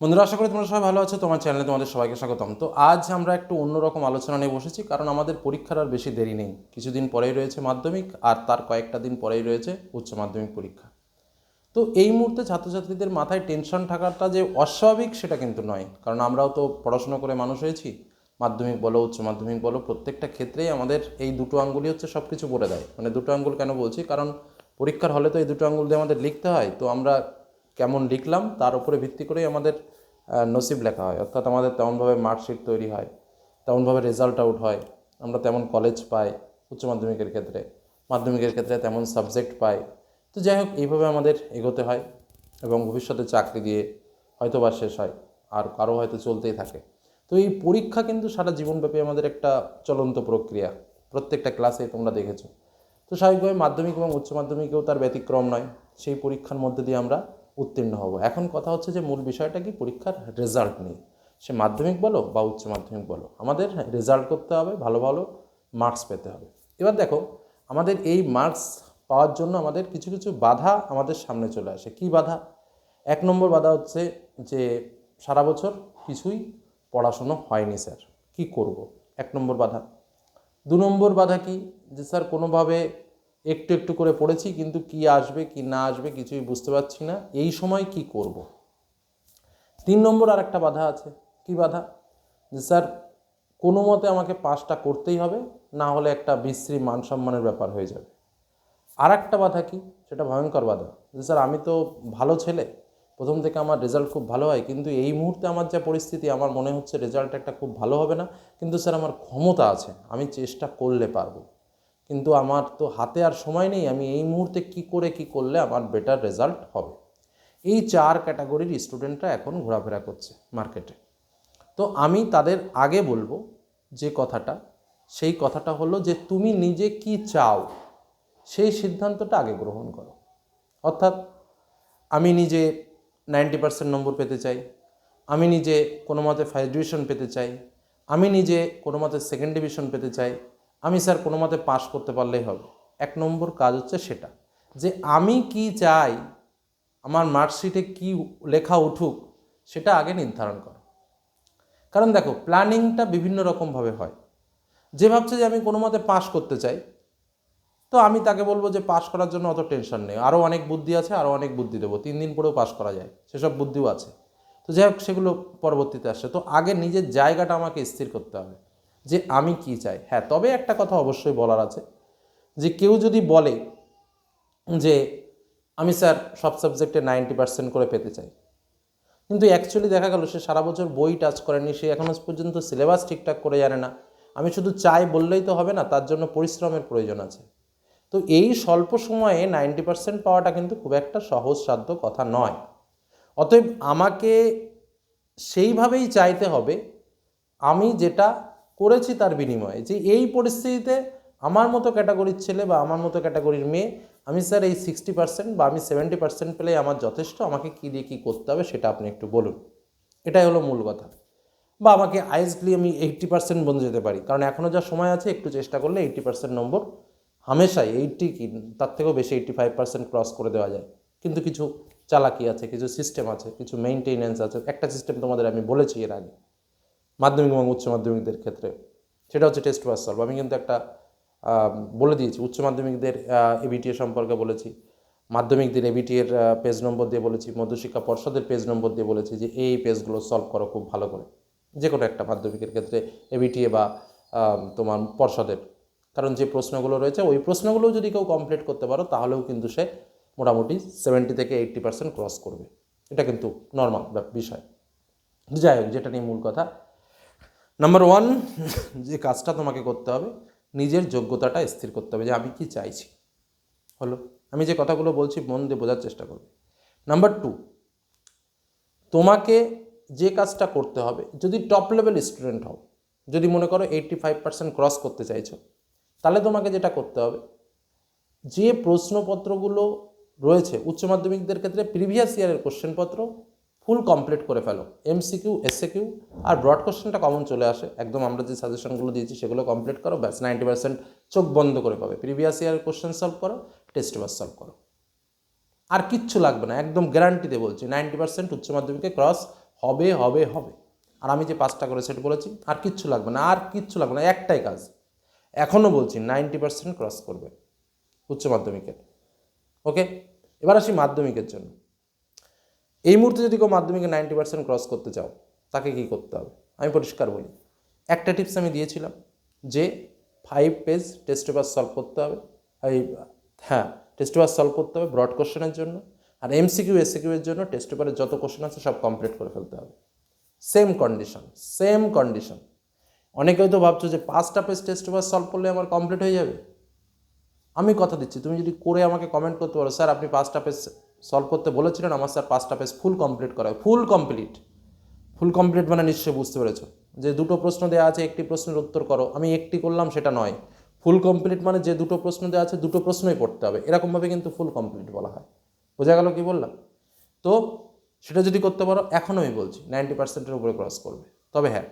বন্ধুরা, আশা করি তোমরা সবাই ভালো আছো। তোমার চ্যানেলে তোমাদের সবাইকে স্বাগতম। তো আজ আমরা একটু অন্যরকম আলোচনা নিয়ে বসেছি, কারণ আমাদের পরীক্ষার আর বেশি দেরি নেই। কিছুদিন পরেই রয়েছে মাধ্যমিক, আর তার কয়েকটা দিন পরেই রয়েছে উচ্চ মাধ্যমিক পরীক্ষা। তো এই মুহূর্তে ছাত্রছাত্রীদের মাথায় টেনশন থাকাটা যে অস্বাভাবিক, সেটা কিন্তু নয়। কারণ আমরাও তো পড়াশোনা করে মানুষ হয়েছি। মাধ্যমিক বলো, উচ্চ মাধ্যমিক বলো, প্রত্যেকটা ক্ষেত্রেই আমাদের এই দুটো আঙ্গুলই হচ্ছে সব কিছু বলে দেয়। মানে দুটো আঙ্গুল কেন বলছি? কারণ পরীক্ষার হলে তো এই দুটো আঙ্গুল দিয়ে আমাদের লিখতে হয়। তো আমরা কেমন লিখলাম, তার উপরে ভিত্তি করেই আমাদের নসিব লেখা হয়। অর্থাৎ আমাদের তেমনভাবে মার্কশিট তৈরি হয়, তেমনভাবে রেজাল্ট আউট হয়, আমরা তেমন কলেজ পাই উচ্চ মাধ্যমিকের ক্ষেত্রে মাধ্যমিকের ক্ষেত্রে তেমন সাবজেক্ট পাই। তো যাই হোক, এইভাবে আমাদের এগোতে হয় এবং ভবিষ্যতে চাকরি দিয়ে হয়তো বা শেষ হয়, আর কারও হয়তো চলতেই থাকে। তো এই পরীক্ষা কিন্তু সারা জীবনব্যাপী আমাদের একটা চলন্ত প্রক্রিয়া, প্রত্যেকটা ক্লাসে তোমরা দেখেছ। তো স্বাভাবিকভাবে মাধ্যমিক এবং উচ্চ মাধ্যমিকেও তার ব্যতিক্রম নয়, সেই পরীক্ষার মধ্যে দিয়ে আমরা উত্তীর্ণ হব। এখন কথা হচ্ছে যে মূল বিষয়টা কি? পরীক্ষার রেজাল্ট নিয়ে। সে মাধ্যমিক বলো বা উচ্চ মাধ্যমিক বলো, আমাদের রেজাল্ট করতে হবে, ভালো ভালো মার্কস পেতে হবে। এবার দেখো, আমাদের এই মার্কস পাওয়ার জন্য আমাদের কিছু কিছু বাধা আমাদের সামনে চলে আসে। কি বাধা? এক নম্বর বাধা হচ্ছে যে সারা বছর কিছুই পড়াশুনো হয়নি স্যার। কি করব? এক নম্বর বাধা। দু নম্বর বাধা কি? যে স্যার কোনোভাবে একটু একটু করে পড়েছি, কিন্তু কি আসবে, কি না আসবে কিছুই বুঝতে পারছি না। এই সময় কি করব। তিন নম্বর আর একটা বাধা আছে। কি বাধা? যে স্যার, কোনো মতে আমাকে পাসটা করতেই হবে, না হলে একটা বিশ্রী মান সম্মানের ব্যাপার হয়ে যাবে। আর একটা বাধা কি? সেটা ভয়ঙ্কর বাধা। যে স্যার, আমি তো ভালো ছেলে, প্রথম থেকে আমার রেজাল্ট খুব ভালো হয়, কিন্তু এই মুহূর্তে আমার যা পরিস্থিতি, আমার মনে হচ্ছে রেজাল্ট একটা খুব ভালো হবে না, কিন্তু স্যার, আমার ক্ষমতা আছে, আমি চেষ্টা করলে পারব। কিন্তু আমার তো হাতে আর সময় নেই, আমি এই মুহূর্তে কি করে, কি করলে আমার বেটার রেজাল্ট হবে? এই চার ক্যাটাগরির স্টুডেন্টরা এখন ঘোরাফেরা করছে মার্কেটে তো আমি তাদের আগে বলব যে কথাটা, সেই কথাটা হলো যে তুমি নিজে কি চাও, সেই সিদ্ধান্তটা আগে গ্রহণ করো। অর্থাৎ আমি নিজে নাইনটি পার্সেন্ট নম্বর পেতে চাই, আমি নিজে কোনো মতে ফার্স্ট ডিভিশন পেতে চাই, আমি নিজে কোনো মতে সেকেন্ড ডিভিশন পেতে চাই আমি স্যার কোনো মতে পাস করতে পারলেই হবে। এক নম্বর কাজ হচ্ছে সেটা, যে আমি কি চাই, আমার মার্কশিটে কি লেখা উঠুক, সেটা আগে নির্ধারণ করো। কারণ দেখো প্ল্যানিংটা বিভিন্ন রকমভাবে হয়। যে ভাবছে যে আমি কোনো মতে পাস করতে চাই, তো আমি তাকে বলব যে পাস করার জন্য অত টেনশন নেই। আরও অনেক বুদ্ধি আছে আরও অনেক বুদ্ধি দেবো। তিন দিন পরেও পাস করা যায়। সেসব বুদ্ধিও আছে। তো যাই হোক, সেগুলো পরবর্তীতে আসছে। তো আগে নিজের জায়গাটা আমাকে স্থির করতে হবে। যে আমি কি চাই? হ্যাঁ তবে একটা কথা অবশ্যই বলার আছে যে কেউ যদি বলে যে আমি স্যার সব সাবজেক্টে নাইনটি পার্সেন্ট করে পেতে চাই। কিন্তু অ্যাকচুয়ালি দেখা গেল সে সারা বছর বই টাচ করেনি, সে এখনও পর্যন্ত সিলেবাস ঠিকঠাক করে জানে না। আমি শুধু চাই বললেই তো হবে না, তার জন্য পরিশ্রমের প্রয়োজন আছে। তো এই স্বল্প সময়ে নাইনটি পার্সেন্ট পাওয়াটা কিন্তু খুব একটা সহজসাধ্য কথা নয়। অতএব আমাকে সেইভাবেই চাইতে হবে, আমি যেটা করেছি তার বিনিময়ে যে এই পরিস্থিতিতে আমার মতো ক্যাটাগরির ছেলে বা আমার মতো ক্যাটাগরির মেয়ে, আমি স্যার এই সিক্সটি পার্সেন্ট বা আমি সেভেন্টি পার্সেন্ট পেলেই আমার যথেষ্ট, আমাকে কী দিয়ে কী করতে হবে সেটা আপনি একটু বলুন। এটাই হলো মূল কথা। বা আমাকে আইসলি আমি এইট্টি পার্সেন্ট বন্ধু যেতে পারি, কারণ এখনও যা সময় আছে, একটু চেষ্টা করলে এইট্টি পার্সেন্ট নম্বর হামেশাই এইট্টি কি, তার থেকেও বেশি এইট্টি ফাইভ পার্সেন্ট ক্রস করে দেওয়া যায়। কিন্তু কিছু চালাকি আছে, কিছু সিস্টেম আছে, কিছু মেনটেনেন্স আছে, একটা সিস্টেম তোমাদের আমি বলেছি এর আগে। মাধ্যমিক এবং উচ্চ মাধ্যমিকদের ক্ষেত্রে। সেটা হচ্ছে টেস্ট পাস সলভ আমি কিন্তু একটা বলে দিয়েছি, উচ্চ মাধ্যমিকদের এবিটিএ সম্পর্কে বলেছি, মাধ্যমিকদের এবিটিএর পেজ নম্বর দিয়ে বলেছি, মধ্যশিক্ষা পর্ষদের পেজ নম্বর দিয়ে বলেছি যে এই পেজগুলো সলভ করো খুব ভালো করে। যে কোনো একটা মাধ্যমিকের ক্ষেত্রে এবিটিএ বা তোমার পর্ষদের। কারণ যে প্রশ্নগুলো রয়েছে, ওই প্রশ্নগুলো যদি কেউ কমপ্লিট করতে পারো, তাহলেও কিন্তু সে মোটামুটি সেভেন্টি থেকে এইট্টি পার্সেন্ট ক্রস করবে। এটা কিন্তু নর্মাল বিষয়। যাই হোক, যেটা নিয়ে মূল কথা নাম্বার ওয়ান যে কাজটা তোমাকে করতে হবে, নিজের যোগ্যতাটা স্থির করতে হবে যে আমি কি চাইছি। হলো? আমি যে কথাগুলো বলছি, মন দিয়ে বোঝার চেষ্টা করবে। নাম্বার টু তোমাকে যে কাজটা করতে হবে, যদি টপ লেভেল স্টুডেন্ট হও, যদি মনে করো এইট্টি ফাইভ পার্সেন্ট ক্রস করতে চাইছো, তাহলে তোমাকে যেটা করতে হবে, যে প্রশ্নপত্রগুলো রয়েছে, উচ্চ মাধ্যমিকদের ক্ষেত্রে প্রিভিয়াস ইয়ারের কোশ্চেনপত্র ফুল কমপ্লিট করে ফেলো। এমসিকিউ এসএকিউ আর ব্রড কোশ্চেনটা কমন চলে আসে। একদম আমরা যে সাজেশনগুলো দিয়েছি সেগুলো কমপ্লিট করো, ব্যাস নাইনটি পার্সেন্ট চোখ বন্ধ করে পাবে। প্রিভিয়াস ইয়ারের কোশ্চেন সলভ করো টেস্ট পেপার সলভ করো। আর কিচ্ছু লাগবে না, একদম গ্যারান্টিতে বলছি নাইনটি পার্সেন্ট উচ্চ মাধ্যমিকে ক্রস হবে হবে হবে। আর আমি যে পাঁচটা করে সেট বলেছি আর কিচ্ছু লাগবে না, আর কিচ্ছু লাগবে না, একটাই কাজ। এখনও বলছি নাইনটি পার্সেন্ট ক্রস করবে উচ্চ মাধ্যমিকের। ওকে এবার আসি মাধ্যমিকের জন্য। এই মুহূর্তে যদি কেউ মাধ্যমিকে নাইনটি পার্সেন্ট ক্রস করতে চাও, তাকে কী করতে হবে? আমি পরিষ্কার বলি, একটা টিপস আমি দিয়েছিলাম যে five page test paper solve করতে হবে। হ্যাঁ টেস্ট পেপার সলভ করতে হবে ব্রড কোশ্চেনের জন্য আর এমসিকিউ এসিকিউ এর জন্য টেস্ট পেপারে যত কোশ্চেন আছে সব কমপ্লিট করে ফেলতে হবে। সেম কন্ডিশন সেম কন্ডিশন অনেকে হয়তো ভাবছ যে পাঁচটা পেজ টেস্ট পেপার সলভ করলে আমার কমপ্লিট হয়ে যাবে। আমি কথা দিচ্ছি, তুমি যদি করে আমাকে কমেন্ট করতে পারো, স্যার, আপনি পাঁচটা পেজ সলভ করতে বলেছিলেন আমার স্যার পাঁচটা পেজ ফুল কমপ্লিট করা ফুল কমপ্লিট ফুল কমপ্লিট মানে নিশ্চয়ই বুঝতে পেরেছ। যে দুটো প্রশ্ন দেওয়া আছে, একটি প্রশ্নের উত্তর করো। আমি একটি করলাম, সেটা নয়। ফুল কমপ্লিট মানে যে দুটো প্রশ্ন দেওয়া আছে, দুটো প্রশ্নই পড়তে হবে। এরকমভাবে কিন্তু ফুল কমপ্লিট বলা হয়। বোঝা গেল কি বললাম? তো সেটা যদি করতে পারো, এখনও আমি বলছি নাইনটি পার্সেন্টের উপরে ক্রস করবে। তবে হ্যাঁ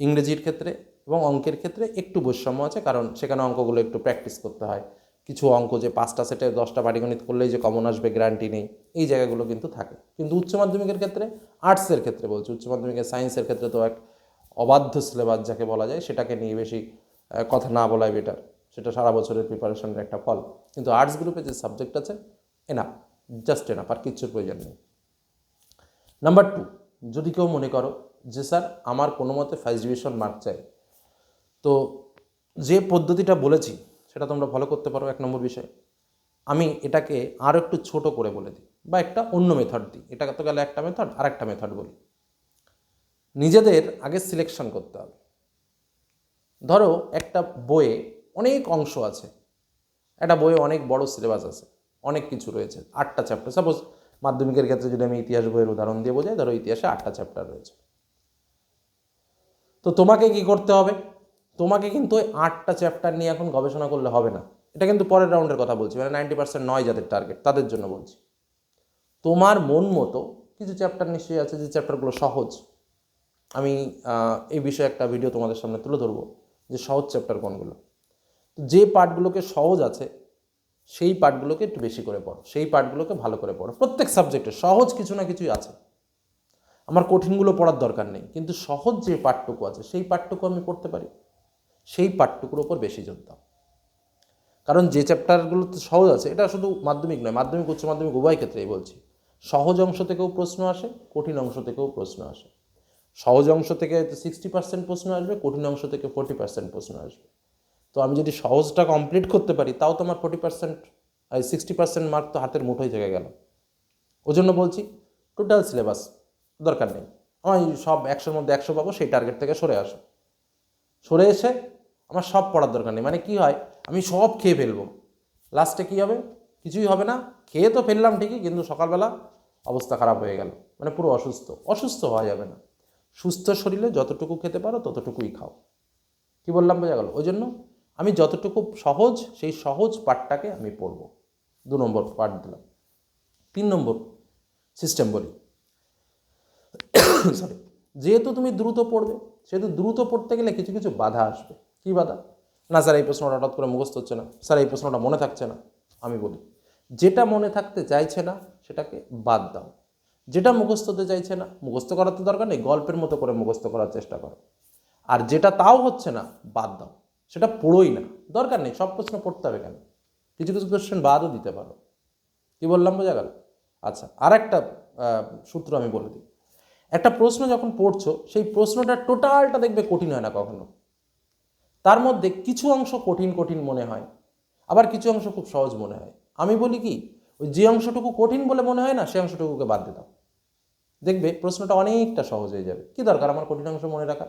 ইংরেজির ক্ষেত্রে এবং অঙ্কের ক্ষেত্রে একটু বৈষম্য আছে, কারণ সেখানে অঙ্কগুলো একটু প্র্যাকটিস করতে হয়। কিছু অঙ্ক যে পাঁচটা সেটে দশটা পাটিগণিত করলেই যে কমন আসবে গ্যারান্টি নেই, এই জায়গাগুলো কিন্তু থাকে। কিন্তু উচ্চ মাধ্যমিকের ক্ষেত্রে আর্টসের ক্ষেত্রে বলছি, উচ্চ মাধ্যমিকের সায়েন্সের ক্ষেত্রে তো এক অবাধ্য সিলেবাস যাকে বলা যায়, সেটাকে নিয়ে বেশি কথা না বলাই বেটার সেটা সারা বছরের প্রিপারেশনের একটা ফল। কিন্তু আর্টস গ্রুপে যে সাবজেক্ট আছে এনাফ জাস্ট এনাফ আর কিচ্ছুর প্রয়োজন নেই। নাম্বার টু যদি কেউ মনে করো যে, স্যার, আমার কোনো মতে ফার্স্ট ডিভিশন মার্ক চাই। তো যে পদ্ধতিটা বলেছি সেটা তোমরা ফলো করতে পারো এক নম্বর বিষয়। আমি এটাকে আরও একটু ছোট করে বলে দিই বা একটা অন্য মেথড দিই। এটা তো গেলে একটা মেথড আর একটা মেথড বলি। নিজেদের আগে সিলেকশন করতে হবে। ধরো একটা বইয়ে অনেক অংশ আছে। একটা বইয়ে অনেক বড় সিলেবাস আছে। অনেক কিছু রয়েছে। আটটা চ্যাপ্টার সাপোজ মাধ্যমিকের ক্ষেত্রে যদি আমি ইতিহাস বইয়ের উদাহরণ দিয়ে বোঝাই, ধরো ইতিহাসে আটটা চ্যাপ্টার রয়েছে। তো তোমাকে কি করতে হবে? তোমাকে কিন্তু ওই আটটা চ্যাপ্টার নিয়ে এখন গবেষণা করলে হবে না। এটা কিন্তু পরের রাউন্ডের কথা বলছি মানে নাইনটি পার্সেন্ট নয় যাদের টার্গেট তাদের জন্য বলছি। তোমার মন মতো কিছু চ্যাপ্টার নিশ্চয়ই আছে যে চ্যাপ্টারগুলো সহজ। আমি এই বিষয়ে একটা ভিডিও তোমাদের সামনে তুলে ধরবো যে সহজ চ্যাপ্টার কোনগুলো। যে পার্টগুলোকে সহজ আছে, সেই পার্টগুলোকে একটু বেশি করে পড়ো, সেই পার্টগুলোকে ভালো করে পড়ো। প্রত্যেক সাবজেক্টে সহজ কিছু না কিছুই আছে। আমার কঠিনগুলো পড়ার দরকার নেই, কিন্তু সহজ যে পাঠটুকু আছে, সেই পাঠটুকু আমি পড়তে পারি। সেই পাঠটুকুর ওপর বেশি জোর দাও কারণ যে চ্যাপ্টারগুলো তো সহজ আছে, এটা শুধু মাধ্যমিক নয়, মাধ্যমিক, উচ্চ মাধ্যমিক, উভয় ক্ষেত্রেই বলছি। সহজ অংশ থেকেও প্রশ্ন আসে, কঠিন অংশ থেকেও প্রশ্ন আসে। সহজ অংশ থেকে সিক্সটি পার্সেন্ট প্রশ্ন আসবে, কঠিন অংশ থেকে ফোর্টি পার্সেন্ট প্রশ্ন আসবে। তো আমি যদি সহজটা কমপ্লিট করতে পারি, তাও তো আমার forty percent sixty percent mark তো হাতের মুঠোয় থেকে গেল। ওই জন্য বলছি টোটাল সিলেবাস দরকার নেই। আমি সব একশোর মধ্যে একশো পাবো, সেই টার্গেট থেকে সরে আসো। সরে এসে আমার সব পড়ার দরকার নেই। মানে কি হয়, আমি সব খেয়ে ফেলব। লাস্টে কি হবে? কিছুই হবে না। খেয়ে তো ফেললাম ঠিকই, কিন্তু সকালবেলা অবস্থা খারাপ হয়ে গেল। মানে পুরো অসুস্থ। অসুস্থ হওয়া যাবে না। সুস্থ শরীরে যতটুকু খেতে পারো, ততটুকুই খাও। কি বললাম, বোঝা গেল? ওই জন্য আমি যতটুকু সহজ, সেই সহজ পাঠটাকে আমি পড়ব। দু নম্বর পাঠ দিলাম। তিন নম্বর সিস্টেম বলি। সরি যেহেতু তুমি দ্রুত পড়বে, সেহেতু দ্রুত পড়তে গেলে কিছু কিছু বাধা আসবে। কি বাধা? না, স্যার, এই প্রশ্নটা হঠাৎ করে মুখস্থ হচ্ছে না। স্যার, এই প্রশ্নটা মনে থাকছে না, আমি বলি। যেটা মনে থাকতে চাইছে না, সেটাকে বাদ দাও। যেটা মুখস্থ হতে চাইছে না, মুখস্থ করার তো দরকার নেই, গল্পের মতো করে মুখস্থ করার চেষ্টা করো। আর যেটা তাও হচ্ছে না, বাদ দাও। সেটা পড়োই না, দরকার নেই, সব প্রশ্ন পড়তে হবে কেন? কিছু কিছু কোশ্চেন বাদও দিতে পারো। কি বললাম, বোঝা গেল? আচ্ছা আর একটা সূত্র আমি বলে দিই। একটা প্রশ্ন যখন পড়ছো, সেই প্রশ্নটা টোটালটা দেখবে কঠিন হয় না কখনো। তার মধ্যে কিছু অংশ কঠিন কঠিন মনে হয়। আবার কিছু অংশ খুব সহজ মনে হয়। আমি বলি কি, ওই যে অংশটুকু কঠিন বলে মনে হয় না, সে অংশটুকুকে বাদ দাও। দেখবে প্রশ্নটা অনেকটা সহজ হয়ে যাবে। কি দরকার আমার কঠিন অংশ মনে রাখা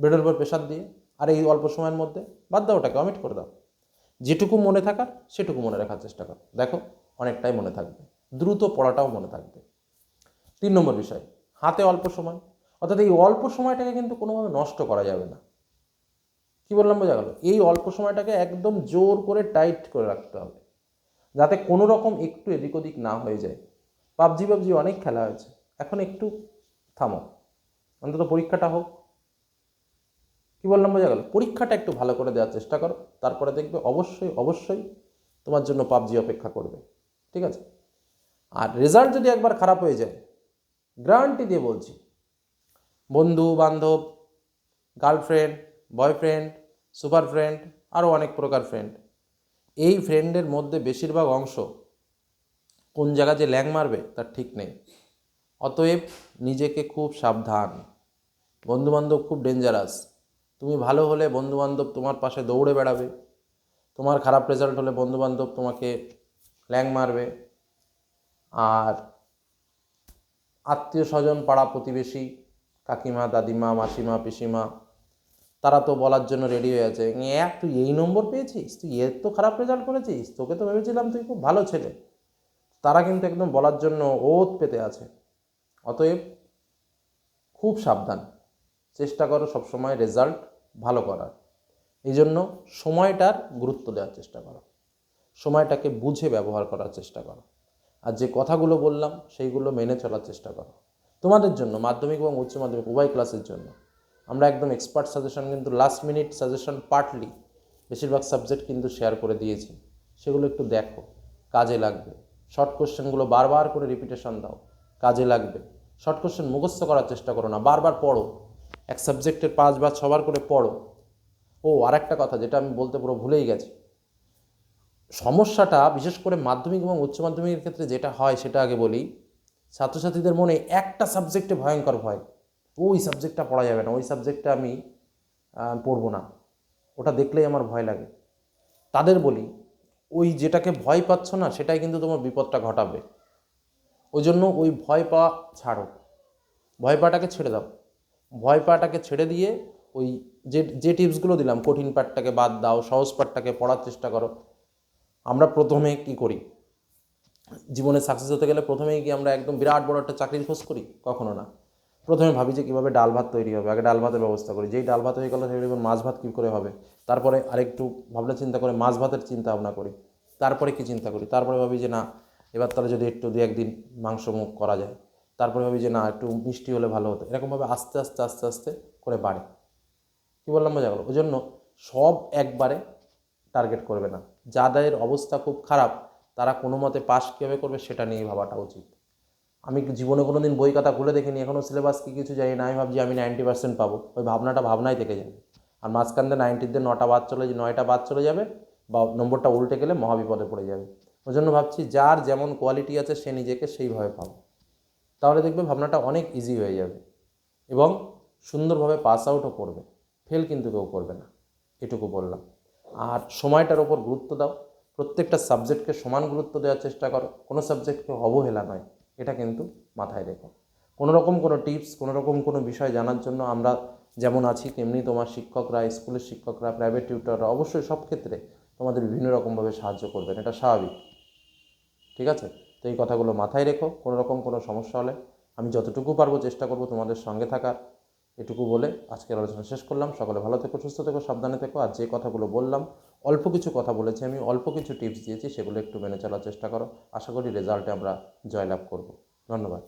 বেডের উপর প্রেশার দিয়ে আর এই অল্প সময়ের মধ্যে বাদ দাও ওটাকে অমিট করে দাও। যেটুকু মনে থাকার, সেটুকু মনে রাখার চেষ্টা করো। দেখো, অনেকটাই মনে থাকবে। দ্রুত পড়াটাও মনে থাকবে। তিন নম্বর বিষয়, হাতে অল্প সময়। অর্থাৎ এই অল্প সময়টাকে কিন্তু কোনোভাবে নষ্ট করা যাবে না। কি বললাম, বোঝা গেল? এই অল্প সময়টাকে একদম জোর করে টাইট করে রাখতে হবে। যাতে কোনো রকম একটু এদিক ওদিক না হয়ে যায়। পাবজি পাবজি অনেক খেলা হয়েছে। এখন একটু থামো। অন্তত পরীক্ষাটা হোক। কি বললাম, বোঝা গেল? পরীক্ষাটা একটু ভালো করে দেওয়ার চেষ্টা করো। তারপরে দেখবে অবশ্যই অবশ্যই তোমার জন্য পাবজি অপেক্ষা করবে। ঠিক আছে? আর রেজাল্ট যদি একবার খারাপ হয়ে যায় গ্যারান্টি দিয়ে বলছি। বন্ধু বান্ধব গার্লফ্রেন্ড বয়ফ্রেন্ড, সুপার ফ্রেন্ড, আরও অনেক প্রকার ফ্রেন্ড। এই ফ্রেন্ডের মধ্যে বেশিরভাগ অংশ কোন জায়গা যে ল্যাং মারবে তার ঠিক নেই। অতএব নিজেকে খুব সাবধান। বন্ধুবান্ধব খুব ডেঞ্জারাস তুমি ভালো হলে বন্ধুবান্ধব তোমার পাশে দৌড়ে বেড়াবে। তোমার খারাপ রেজাল্ট হলে বন্ধুবান্ধব তোমাকে ল্যাং মারবে। আর আত্মীয় স্বজন, পাড়া প্রতিবেশী, কাকিমা, দাদিমা, মাসিমা, পিসিমা তারা তো বলার জন্য রেডি হয়ে আছে। এক, তুই এই নম্বর পেয়েছিস? তুই এর তো খারাপ রেজাল্ট করেছিস। তোকে তো ভেবেছিলাম তুই খুব ভালো ছেলে। তারা কিন্তু একদম বলার জন্য ওত পেতে আছে। অতএব খুব সাবধান। চেষ্টা করো সবসময় রেজাল্ট ভালো করার। এই জন্য সময়টার গুরুত্ব দেওয়ার চেষ্টা করো। সময়টাকে বুঝে ব্যবহার করার চেষ্টা করো। আর যে কথাগুলো বললাম, সেইগুলো মেনে চলার চেষ্টা করো। তোমাদের জন্য, মাধ্যমিক এবং উচ্চ মাধ্যমিক, উভয় ক্লাসের জন্য। আমরা একদম এক্সপার্ট সাজেশন কিন্তু লাস্ট মিনিট সাজেশন পার্টলি বেশিরভাগ সাবজেক্ট কিন্তু শেয়ার করে দিয়েছি। সেগুলো একটু দেখো, কাজে লাগবে। শর্ট কোশ্চেনগুলো বারবার করে রিপিটেশন দাও, কাজে লাগবে। শর্ট কোশ্চেন মুখস্থ করার চেষ্টা করো না, বারবার পড়ো। এক সাবজেক্টের পাঁচবার ছবার করে পড়ো। ও আর একটা কথা যেটা আমি বলতে পুরো ভুলেই গেছি। সমস্যাটা বিশেষ করে মাধ্যমিক এবং উচ্চ মাধ্যমিকের ক্ষেত্রে যেটা হয় সেটা আগে বলি, ছাত্রছাত্রীদের মনে একটা সাবজেক্টে ভয়ঙ্কর ভয়। ওই সাবজেক্টটা পড়া যাবে না, ওই সাবজেক্টটা আমি পড়ব না। ওটা দেখলেই আমার ভয় লাগে। তাদের বলি, ওই যেটাকে ভয় পাচ্ছ না, সেটাই কিন্তু তোমার বিপদটা ঘটাবে। ওই জন্য ওই ভয় পাওয়া ছাড়ো। ভয় পাওয়াটাকে ছেড়ে দাও। ভয় পাওয়াটাকে ছেড়ে দিয়ে ওই যে যে টিপসগুলো দিলাম, কঠিন পাঠটাকে বাদ দাও, সহজ পাঠটাকে পড়ার চেষ্টা করো। আমরা প্রথমে কি করি? জীবনে সাকসেস হতে গেলে প্রথমেই কি আমরা একদম বিরাট বড় একটা চাকরির খোঁজ করি? কখনো না। প্রথমে ভাবি যে কীভাবে ডাল ভাত তৈরি হবে, আগে ডাল ভাতের ব্যবস্থা করি। যেই ডাল ভাত হয়ে গেলো সেগুলো মাছ ভাত কী করে হবে? তারপরে আরেকটু ভাবনা চিন্তা করে মাছ ভাতের চিন্তা ভাবনা করি। তারপরে কি চিন্তা করি? তারপরে ভাবি যে না, এবার তাহলে যদি একটু দু একদিন মাংস মুখ করা যায়। তারপরে ভাবি যে না, একটু মিষ্টি হলে ভালো হতো। এরকমভাবে আস্তে আস্তে আস্তে আস্তে করে বাড়ে। কী বললাম বোঝা গেল? ওই জন্য সব একবারে টার্গেট করবে না। যাদের অবস্থা খুব খারাপ, তারা কোনো মতে পাস কীভাবে করবে, সেটা নিয়ে ভাবাটা উচিত। আমি জীবনে কোনো দিন বই খাতা খুলে দেখিনি এখনও সিলেবাস কি কিছু জানি না, আমি ভাবছি আমি নাইনটি পার্সেন্ট পাবো। ওই ভাবনাটা ভাবনাই থেকে যাবে। আর মাঝখান দিয়ে নাইনটির দিয়ে নটা বাদ চলে, নয়টা বাদ চলে যাবে বা নম্বরটা উল্টে গেলে মহাবিপদে পড়ে যাবে। ওই জন্য ভাবছি যার যেমন কোয়ালিটি আছে সে নিজেকে সেইভাবে পাবো। তাহলে দেখবে ভাবনাটা অনেক ইজি হয়ে যাবে এবং সুন্দরভাবে পাস আউটও করবে। ফেল কিন্তু কেউ করবে না, এটুকু বললাম। আর সময়টার ওপর গুরুত্ব দাও। প্রত্যেকটা সাবজেক্টকে সমান গুরুত্ব দেওয়ার চেষ্টা করো। কোনো সাবজেক্টকে অবহেলা নয়। এটা কিন্তু মাথায় রেখো। কোনো রকম কোনো টিপস কোনো রকম কোনো বিষয় জানার জন্য আমরা যেমন আছি, তেমনি তোমার শিক্ষকরা, স্কুলের শিক্ষকরা প্রাইভেট টিউটররা অবশ্যই সব ক্ষেত্রে তোমাদের বিভিন্ন রকমভাবে সাহায্য করবেন। এটা স্বাভাবিক। ঠিক আছে? তো এই কথাগুলো মাথায় রেখো। কোনো রকম কোনো সমস্যা হলে আমি যতটুকু পারব চেষ্টা করব তোমাদের সঙ্গে থাকার। এটুকু বলে আজকের আলোচনা শেষ করলাম। সকলে ভালো থেকো, সুস্থ থেকো, সাবধানে থেকো। আর যে কথাগুলো বললাম অল্প কিছু কথা বলেছি, আমি অল্প কিছু টিপস দিয়েছি, সেগুলো একটু মেনে চলার চেষ্টা করো। আশা করি রেজাল্টে আমরা জয়লাভ করব। ধন্যবাদ।